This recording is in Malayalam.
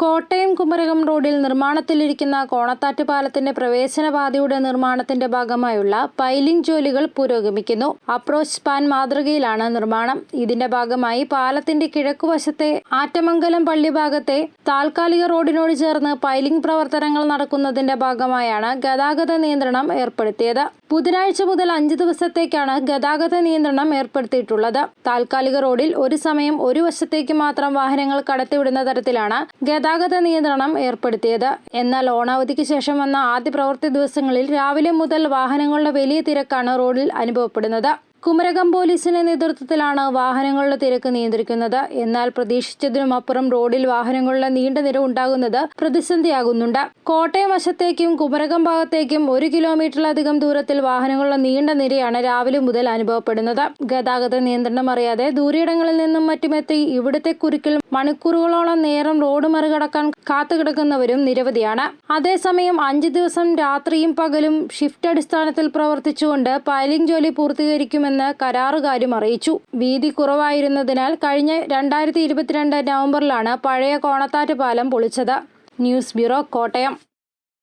കോട്ടയം കുമരകം റോഡിൽ നിർമ്മാണത്തിലിരിക്കുന്ന കോണത്താറ്റ് പാലത്തിന്റെ പ്രവേശന പാതയുടെ നിർമ്മാണത്തിന്റെ ഭാഗമായുള്ള പൈലിംഗ് ജോലികൾ പുരോഗമിക്കുന്നു. അപ്രോച്ച് സ്പാൻ മാതൃകയിലാണ് നിർമ്മാണം. ഇതിന്റെ ഭാഗമായി പാലത്തിന്റെ കിഴക്കുവശത്തെ ആറ്റമംഗലം പള്ളി ഭാഗത്തെ താൽക്കാലിക റോഡിനോട് ചേർന്ന് പൈലിംഗ് പ്രവർത്തനങ്ങൾ നടക്കുന്നതിന്റെ ഭാഗമായാണ് ഗതാഗത നിയന്ത്രണം ഏർപ്പെടുത്തിയത്. ബുധനാഴ്ച മുതൽ അഞ്ച് ദിവസത്തേക്കാണ് ഗതാഗത നിയന്ത്രണം ഏർപ്പെടുത്തിയിട്ടുള്ളത്. താൽക്കാലിക റോഡിൽ ഒരു സമയം ഒരു വശത്തേക്ക് മാത്രം വാഹനങ്ങൾ കടത്തിവിടുന്ന തരത്തിലാണ് ഗതാഗത നിയന്ത്രണം ഏർപ്പെടുത്തിയത്. എന്നാൽ ഓണാവധിക്ക് ശേഷം വന്ന ആദ്യ പ്രവൃത്തി ദിവസങ്ങളിൽ രാവിലെ മുതൽ വാഹനങ്ങളുടെ വലിയ തിരക്കാണ് റോഡിൽ അനുഭവപ്പെടുന്നത്. കുമരകം പോലീസിന്റെ നേതൃത്വത്തിലാണ് വാഹനങ്ങളുടെ തിരക്ക് നിയന്ത്രിക്കുന്നത്. എന്നാൽ പ്രതീക്ഷിച്ചതിനും അപ്പുറം റോഡിൽ വാഹനങ്ങളുടെ നീണ്ട നിര ഉണ്ടാകുന്നത് പ്രതിസന്ധിയാകുന്നുണ്ട്. കോട്ടയം വശത്തേക്കും കുമരകം ഭാഗത്തേക്കും ഒരു കിലോമീറ്ററിലധികം ദൂരത്തിൽ വാഹനങ്ങളുടെ നീണ്ട നിരയാണ് രാവിലെ മുതൽ അനുഭവപ്പെടുന്നത്. ഗതാഗത നിയന്ത്രണം അറിയാതെ ദൂരയിടങ്ങളിൽ നിന്നും മറ്റുമെത്തി ഇവിടുത്തെ കുരുക്കിൽ മണിക്കൂറുകളോളം നേരം റോഡ് മറികടക്കാൻ കാത്തുകിടക്കുന്നവരും നിരവധിയാണ്. അതേസമയം അഞ്ചു ദിവസം രാത്രിയും പകലും ഷിഫ്റ്റ് അടിസ്ഥാനത്തിൽ പ്രവർത്തിച്ചുകൊണ്ട് പൈലിംഗ് ജോലി പൂർത്തീകരിക്കുമെന്ന് കരാറുകാരും അറിയിച്ചു. വീതി കുറവായിരുന്നതിനാൽ കഴിഞ്ഞ രണ്ടായിരത്തി ഇരുപത്തിരണ്ട് നവംബറിലാണ് പഴയ കോണത്താറ്റ് പാലം പൊളിച്ചത്. News bureau Kottayam.